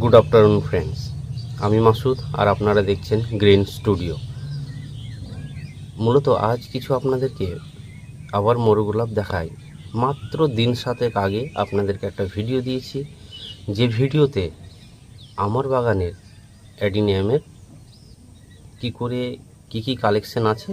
Good afternoon friends আমি মাসুদ আর আপনারা দেখছেন গ্রিন স্টুডিও মূলত আজ কিছু আপনাদেরকে আবার মরুগোলাপ দেখাই। মাত্র দিন সাতেক আগে আপনাদেরকে একটা ভিডিও দিয়েছি। যে ভিডিওতে আমার বাগানের অ্যাডিনিয়ামের কি করে, কি কি কালেকশন আছে,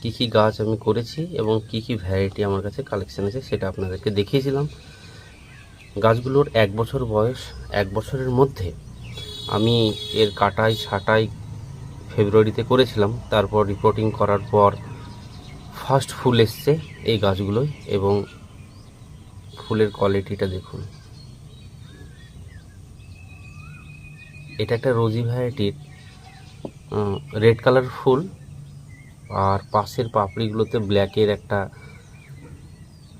কি কি গাছ আমি করেছি এবং কি কি ভ্যারাইটি আমার কাছে কালেকশন আছে, সেটা আপনাদেরকে দেখিয়েছিলাম। গাছগুলোর এক বছর বয়স, এক বছরের মধ্যে আমি এর কাটাই, ছাটাই ফেব্রুয়ারিতে করেছিলাম। তারপর রিপোর্টিং করার পর ফার্স্ট ফুল এসছে এই গাছগুলোয় এবং ফুলের কোয়ালিটিটা দেখুন। এটা একটা রোজি ভ্যারাইটির রেড কালার ফুল আর পাশের পাপড়িগুলোতে ব্ল্যাকের একটা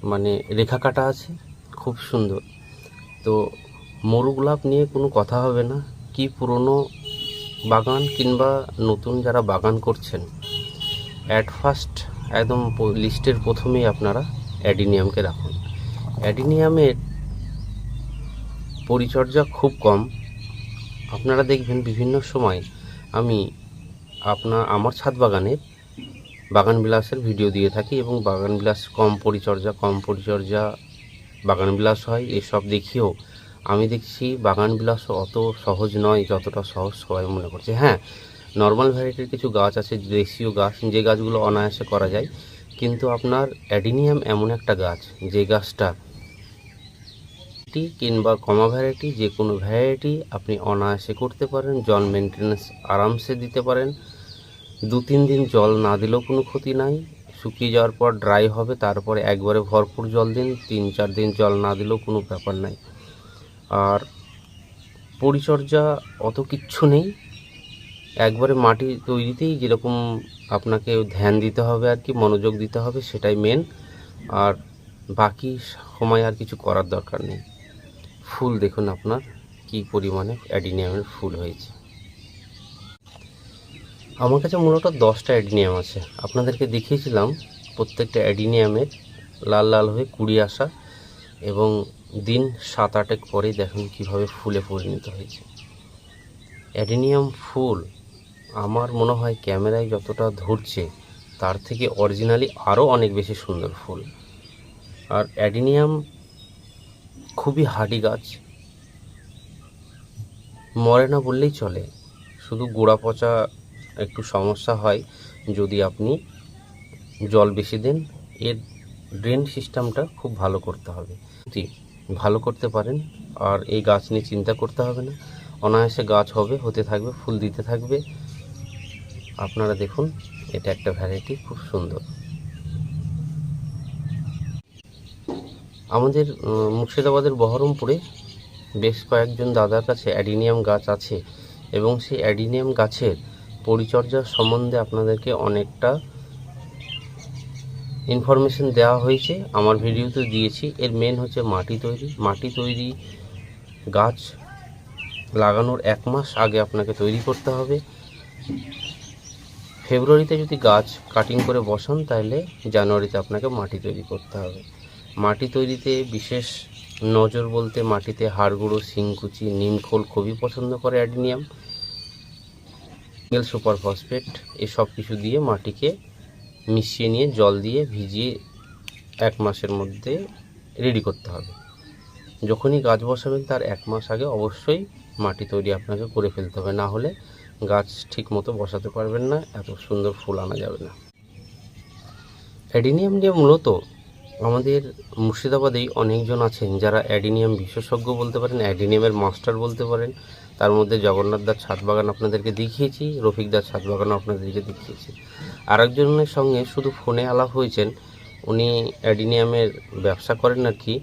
মানে রেখা কাটা আছে। খুব সুন্দর। তো মরু গোলাপ নিয়ে কোনো কথা হবে না। কি পুরনো বাগান কিংবা নতুন যারা বাগান করছেন অ্যাট ফার্স্ট একদম লিস্টের প্রথমেই আপনারা অ্যাডিনিয়ামকে রাখুন। অ্যাডিনিয়ামের পরিচর্যা খুব কম। আপনারা দেখবেন বিভিন্ন সময় আমি আপনার আমার ছাদ বাগানের বাগান বিলাসের ভিডিও দিয়ে থাকি এবং বাগান বিলাস কম পরিচর্যা কম পরিচর্যা বাগান বিলাস হয়, এসব দেখিয়েও আমি দেখছি বাগান বিলাস অত সহজ নয়, যতটা সহজ সবাই মনে করছে। হ্যাঁ নর্মাল ভ্যারাইটির কিছু গাছ আছে, দেশীয় গাছ, যে গাছগুলো অনায়াসে করা যায়। কিন্তু আপনার অ্যাডিনিয়াম এমন একটা গাছ, যে গাছটা কিংবা কমা ভ্যারাইটি যে কোনো ভ্যারাইটি আপনি অনায়াসে করতে পারেন, জল মেনটেন্যান্স আরামসে দিতে পারেন। দু তিন দিন জল না দিলেও কোনো ক্ষতি নাই। শুকিয়ে যাওয়ার পর ড্রাই হবে, তারপরে একবারে ভরপুর জল দিন, তিন চার দিন জল না দিলেও কোনো ব্যাপার নাই। আর পরিচর্যা অত কিচ্ছু নেই। একবারে মাটি তৈরিতেই যেরকম আপনাকে ধ্যান দিতে হবে আর কি, মনোযোগ দিতে হবে, সেটাই মেন আর বাকি সময় আর কিছু করার দরকার নেই। ফুল দেখুন আপনার, কি পরিমাণে অ্যাডিনিয়ামের ফুল হয়েছে। আমার কাছে মূলত দশটা অ্যাডিনিয়াম আছে। আপনাদেরকে দেখিয়েছিলাম প্রত্যেকটা অ্যাডিনিয়ামের লাল লাল হয়ে কুড়ি আসা এবং দিন সাত আটেক পরে দেখুন কীভাবে ফুলে পরিণত হয়েছে। অ্যাডিনিয়াম ফুল আমার মনে হয় ক্যামেরায় যতটা ধরছে, তার থেকে অরিজিনালি আরও অনেক বেশি সুন্দর ফুল। আর অ্যাডিনিয়াম খুবই হাডি গাছ। মরে না বললেই চলে। শুধু গোড়া পচা একটু সমস্যা হয়, যদি আপনি জল বেশি দেন, এর ড্রেন সিস্টেমটা খুব ভালো করতে হবে। ভালো করতে পারেন, আর এই গাছ নিয়ে চিন্তা করতে হবে না। অনায়াসে গাছ হবে, হতে থাকবে, ফুল দিতে থাকবে। আপনারা দেখুন, এটা একটা ভ্যারাইটি খুব সুন্দর। আমাদের মুর্শিদাবাদের বহরমপুরে বেশ কয়েকজন দাদার কাছে অ্যাডিনিয়াম গাছ আছে, এবং সেই অ্যাডিনিয়াম গাছের পরিচর্যা সম্বন্ধে আপনাদেরকে অনেকটা ইনফরমেশন দেওয়া হয়েছে। আমার ভিডিওতে দিয়েছি। এর মেন হচ্ছে মাটি তৈরি। মাটি তৈরি গাছ লাগানোর এক মাস আগে আপনাকে তৈরি করতে হবে। ফেব্রুয়ারিতে যদি গাছ কাটিং করে বসান, তাহলে জানুয়ারিতে আপনাকে মাটি তৈরি করতে হবে। মাটি তৈরিতে বিশেষ নজর বলতে মাটিতে হাড়গুঁড়ো শিংকুচি, নিমখোল খুবই পছন্দ করে অ্যাডিনিয়াম। সিঙ্গেল সুপার ফসফেট এসব কিছু দিয়ে মাটিকে মিশিয়ে নিয়ে জল দিয়ে ভিজিয়ে এক মাসের মধ্যে রেডি করতে হবে। যখনই গাছ বসাবেন তার এক মাস আগে অবশ্যই মাটি তৈরি আপনাকে করে ফেলতে হবে। না হলে গাছ ঠিক মতো বসাতে পারবেন না, এত সুন্দর ফুল আনা যাবে না। অ্যাডিনিয়াম নিয়ে মূলত আমাদের মুর্শিদাবাদেই অনেকজন আছেন যারা অ্যাডিনিয়াম বিশেষজ্ঞ বলতে পারেন, অ্যাডিনিয়ামের মাস্টার বলতে পারেন তার মধ্যে জগন্নাথ দার ছাদ বাগান আপনাদেরকে দেখিয়েছি রফিক দার ছাদ বাগানও আপনাদেরকে দেখিয়েছি। আরেকজনের সঙ্গে শুধু ফোনে আলাপ হয়েছেন উনি অ্যাডিনিয়ামের ব্যবসা করেন আর কি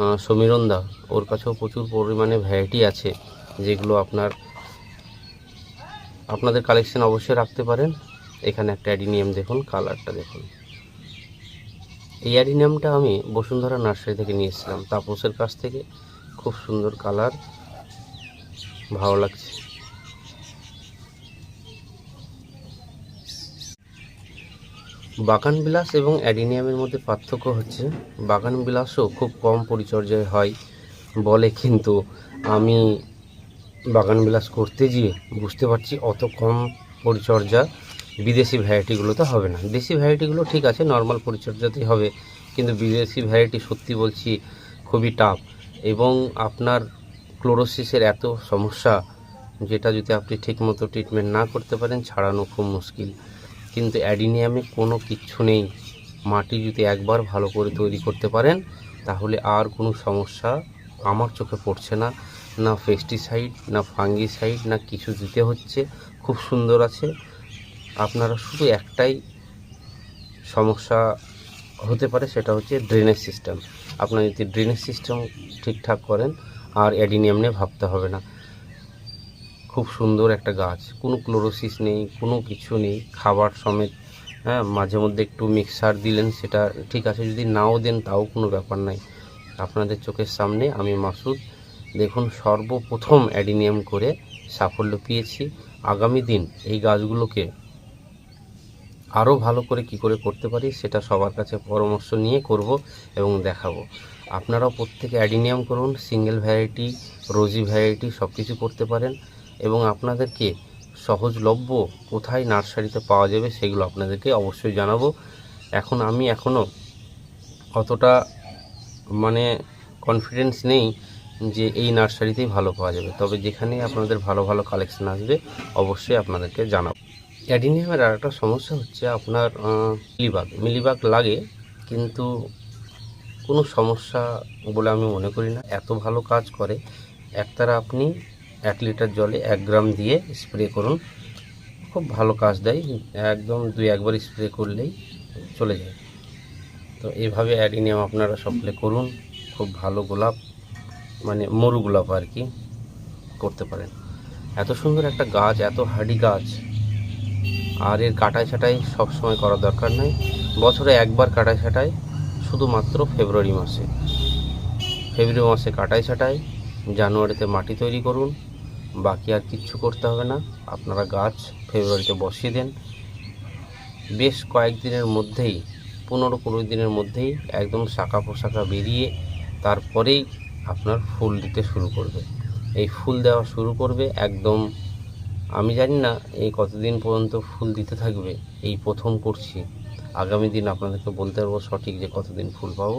আহ, সমীরণ দা। ওর কাছেও প্রচুর পরিমাণে ভ্যারাইটি আছে যেগুলো আপনার আপনাদের কালেকশন অবশ্যই রাখতে পারেন। এখানে একটা অ্যাডিনিয়াম দেখুন কালারটা দেখুন। এই অ্যাডিনিয়ামটা আমি বসুন্ধরা নার্সারি থেকে নিয়ে এসেছিলাম তাপসের কাছ থেকে। খুব সুন্দর কালার ভালো লাগছে। বাগান বিলাস এবং অ্যাডিনিয়ামের মধ্যে পার্থক্য হচ্ছে, বাগান বিলাসও খুব কম পরিচর্যায় হয় বলে কিন্তু আমি বাগান বিলাস করতে গিয়ে বুঝতে পারছি অত কম পরিচর্যা বিদেশি ভ্যারাইটিগুলোতে হবে না। দেশি ভ্যারাইটিগুলো ঠিক আছে নর্মাল পরিচর্যাতেই হবে, কিন্তু বিদেশি ভ্যারাইটি সত্যি বলছি খুবই টাফ এবং আপনার ক্লোরোসিসের এত সমস্যা যেটা যদি আপনি ঠিকমতো ট্রিটমেন্ট না করতে পারেন, ছাড়ানো খুব মুশকিল। কিন্তু অ্যাডিনিয়ামে কোনো কিচ্ছু নেই। মাটি যদি একবার ভালো করে তৈরি করতে পারেন, তাহলে আর কোনো সমস্যা আমার চোখে পড়ছে না। না পেস্টিসাইড না ফাঙ্গিসাইড না কিছু দিতে হচ্ছে। খুব সুন্দর আছে। আপনারা শুধু একটাই সমস্যা হতে পারে, সেটা হচ্ছে ড্রেনেজ সিস্টেম আপনারা যদি ড্রেনেজ সিস্টেম ঠিকঠাক করেন আর অ্যাডিনিয়াম নিয়ে ভাবতে হবে না। খুব সুন্দর একটা গাছ। কোনো ক্লোরোসিস নেই, কোনো কিছু নেই। খাবার সমেত হ্যাঁ মাঝে মধ্যে একটু মিক্সার দিলেন, সেটা ঠিক আছে। যদি নাও দেন, তাও কোনো ব্যাপার নাই। আপনাদের চোখের সামনে আমি মাসুদ, দেখুন, সর্বপ্রথম অ্যাডিনিয়াম করে সাফল্য পেয়েছি। আগামী দিন এই গাছগুলোকে আরও ভালো করে কি করে করতে পারি, সেটা সবার কাছে পরামর্শ নিয়ে করব এবং দেখাবো। আপনারাও প্রত্যেকে অ্যাডিনিয়াম করুন, সিঙ্গেল ভ্যারাইটি, রোজি ভ্যারাইটি সব কিছু করতে পারেন এবং আপনাদেরকে সহজলভ্য কোথায় নার্সারিতে পাওয়া যাবে সেগুলো আপনাদেরকে অবশ্যই জানাব। এখন আমি এখনও অতটা মানে কনফিডেন্স নেই যে এই নার্সারিতেই ভালো পাওয়া যাবে। তবে যেখানে আপনাদের ভালো ভালো কালেকশন আসবে, অবশ্যই আপনাদেরকে জানাব। অ্যাডিনিয়ামের আর একটা সমস্যা হচ্ছে আপনার মিলিবাগ। মিলিবাগ লাগে, কিন্তু কোনো সমস্যা বলে আমি মনে করি না। এত ভালো কাজ করে, একতারা আপনি এক লিটার জলে এক গ্রাম দিয়ে স্প্রে করুন। খুব ভালো কাজ দেয়, একদম দুই একবার স্প্রে করলেই চলে যায়। তো এইভাবে অ্যাডিনিয়াম আপনারা সকলে করুন, খুব ভালো গোলাপ মানে মরু গোলাপ আর কি করতে পারেন। এত সুন্দর একটা গাছ, এত হাডি গাছ, আর এর কাটাই ছাটাই সবসময় করা দরকার নাই। বছরে একবার কাটাই ছাটাই শুধুমাত্র ফেব্রুয়ারি মাসে। ফেব্রুয়ারি মাসে কাটাই ছাটাই, জানুয়ারিতে মাটি তৈরি করুন, বাকি আর কিচ্ছু করতে হবে না। আপনারা গাছ ফেব্রুয়ারিতে বসিয়ে দেন। বেশ কয়েকদিনের মধ্যেই, পনেরো কুড়ি দিনের মধ্যেই একদম শাখা পোশাখা বেরিয়ে তারপরেই আপনার ফুল দিতে শুরু করবে। এই ফুল দেওয়া শুরু করবে একদম, আমি জানি না এই কতদিন পর্যন্ত ফুল দিতে থাকবে, এই প্রথম করছি। আগামী দিন আপনাদেরকে বলতে পারব সঠিক যে কতদিন ফুল পাবো।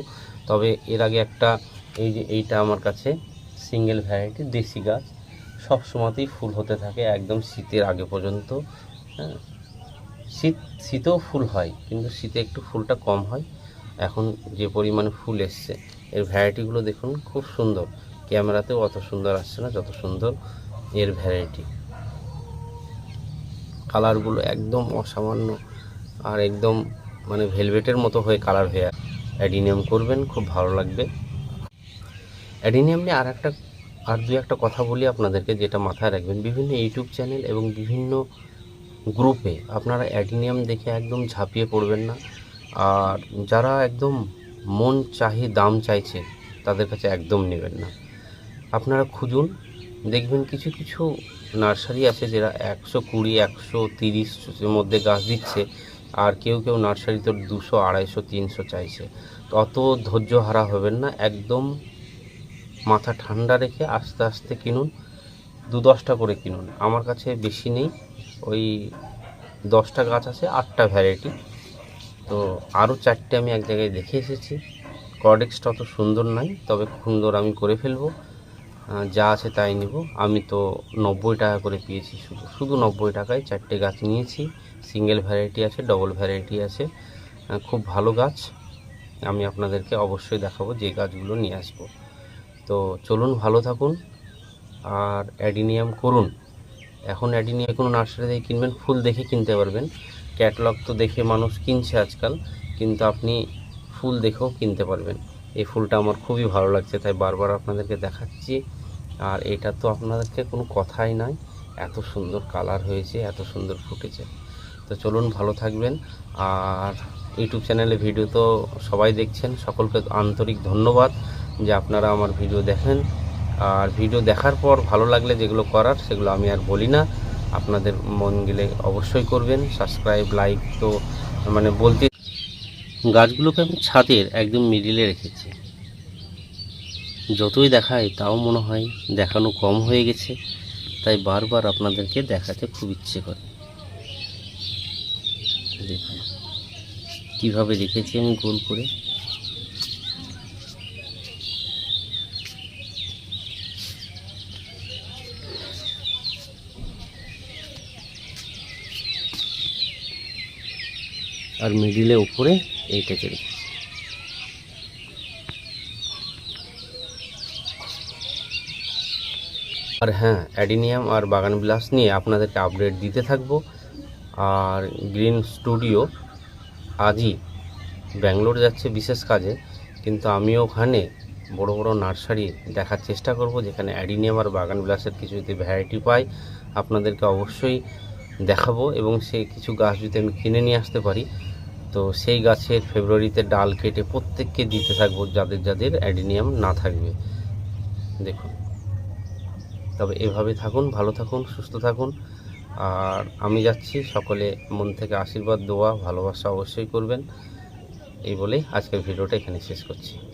তবে এর আগে একটা, এই যে এইটা আমার কাছে সিঙ্গেল ভ্যারাইটি দেশি গাছ সব সময়তেই ফুল হতে থাকে, একদম শীতের আগে পর্যন্ত। হ্যাঁ শীত, শীতেও ফুল হয়, কিন্তু শীতে একটু ফুলটা কম হয়। এখন যে পরিমাণে ফুল এসছে, এর ভ্যারাইটিগুলো দেখুন, খুব সুন্দর। ক্যামেরাতেও অত সুন্দর আসছে না, যত সুন্দর এর ভ্যারাইটি কালারগুলো একদম অসামান্য আর একদম মানে ভেলভেটের মতো হয়ে কালার হয়ে অ্যাডিনিয়াম করবেন, খুব ভালো লাগবে। অ্যাডিনিয়াম নিয়ে আর একটা, আর দু একটা কথা বলি আপনাদেরকে যেটা মাথায় রাখবেন। বিভিন্ন ইউটিউব চ্যানেল এবং বিভিন্ন গ্রুপে আপনারা অ্যাডিনিয়াম দেখে একদম ঝাঁপিয়ে পড়বেন না। আর যারা একদম মন চাহি, দাম চাইছে, তাদের কাছে একদম নেবেন না। আপনারা খুঁজুন, দেখবেন কিছু কিছু নার্সারি আছে যারা একশো কুড়ি, একশো তিরিশের মধ্যে গাছ দিচ্ছে। আর কেউ কেউ নার্সারিতে দুশো, আড়াইশো, তিনশো চাইছে। অত ধৈর্য হারা হবেন না, একদম মাথা ঠান্ডা রেখে আস্তে আস্তে কিনুন, দু দশটা করে কিনুন। আমার কাছে বেশি নেই, ওই দশটা গাছ আছে, আটটা ভ্যারাইটি তো আরও চারটে আমি এক জায়গায় দেখে এসেছি। কর্ডেক্সটা অত সুন্দর নাই, তবে সুন্দর আমি করে ফেলব। যা আছে তাই নিব। আমি তো নব্বই টাকা করে পেয়েছি শুধু। শুধু নব্বই টাকায় চারটে গাছ নিয়েছি। সিঙ্গেল ভ্যারাইটি আছে ডবল ভ্যারাইটি আছে। খুব ভালো গাছ। আমি আপনাদেরকে অবশ্যই দেখাবো যে গাছগুলো নিয়ে আসব। তো চলুন, ভালো থাকুন আর অ্যাডিনিয়াম করুন। এখন অ্যাডিনিয়াম কোনো নার্সারি থেকে কিনবেন, ফুল দেখে কিনতে পারবেন। ক্যাটলগ তো দেখে মানুষ কিনছে আজকাল, কিন্তু আপনি ফুল দেখেও কিনতে পারবেন। এই ফুলটা আমার খুবই ভালো লাগছে, তাই বারবার আপনাদেরকে দেখাচ্ছি। আর এটা তো আপনাদেরকে কোনো কথাই নাই এত সুন্দর কালার হয়েছে, এত সুন্দর ফুটেছে। তো চলুন, ভালো থাকবেন। আর ইউটিউব চ্যানেলে ভিডিও তো সবাই দেখছেন, সকলকে আন্তরিক ধন্যবাদ যে আপনারা আমার ভিডিও দেখেন। আর ভিডিও দেখার পর ভালো লাগলে যেগুলো করার, সেগুলো আমি আর বলি না। আপনাদের মন গেলে অবশ্যই করবেন। সাবস্ক্রাইব, লাইক তো মানে বলতে গাছগুলোকে আমি ছাদের একদম মিডিলে রেখেছি। যতই দেখাই, তাও মনে হয় দেখানো কম হয়ে গেছে। তাই বারবার আপনাদেরকে দেখাতে খুব ইচ্ছে করে। দেখুন, কীভাবে রেখেছি আমি গোল করে। আর মিডিলে উপরে এইটাকে রেখেছি আর হ্যাঁ অ্যাডিনিয়াম আর বাগান বিলাস নিয়ে আপনাদেরকে আপডেট দিতে থাকব। আর গ্রিন স্টুডিও আজই ব্যাঙ্গালোর যাচ্ছে বিশেষ কাজে, কিন্তু আমি ওখানে বড় বড় নার্সারি দেখার চেষ্টা করব, যেখানে অ্যাডিনিয়াম আর বাগান বিলাসের কিছু যদি ভ্যারাইটি পাই, আপনাদেরকে অবশ্যই দেখাবো এবং সেই কিছু গাছ যদি আমি কিনে নিয়ে আসতে পারি, তো সেই গাছের ফেব্রুয়ারিতে ডাল কেটে প্রত্যেককে দিতে থাকব যাদের যাদের অ্যাডিনিয়াম না থাকবে। দেখুন। তবে এভাবে থাকুন, ভালো থাকুন, সুস্থ থাকুন। আর আমি যাচ্ছি, সকলে মন থেকে আশীর্বাদ, দোয়া, ভালোবাসা অবশ্যই করবেন। এই বলেই আজকের ভিডিওটা এখানে শেষ করছি।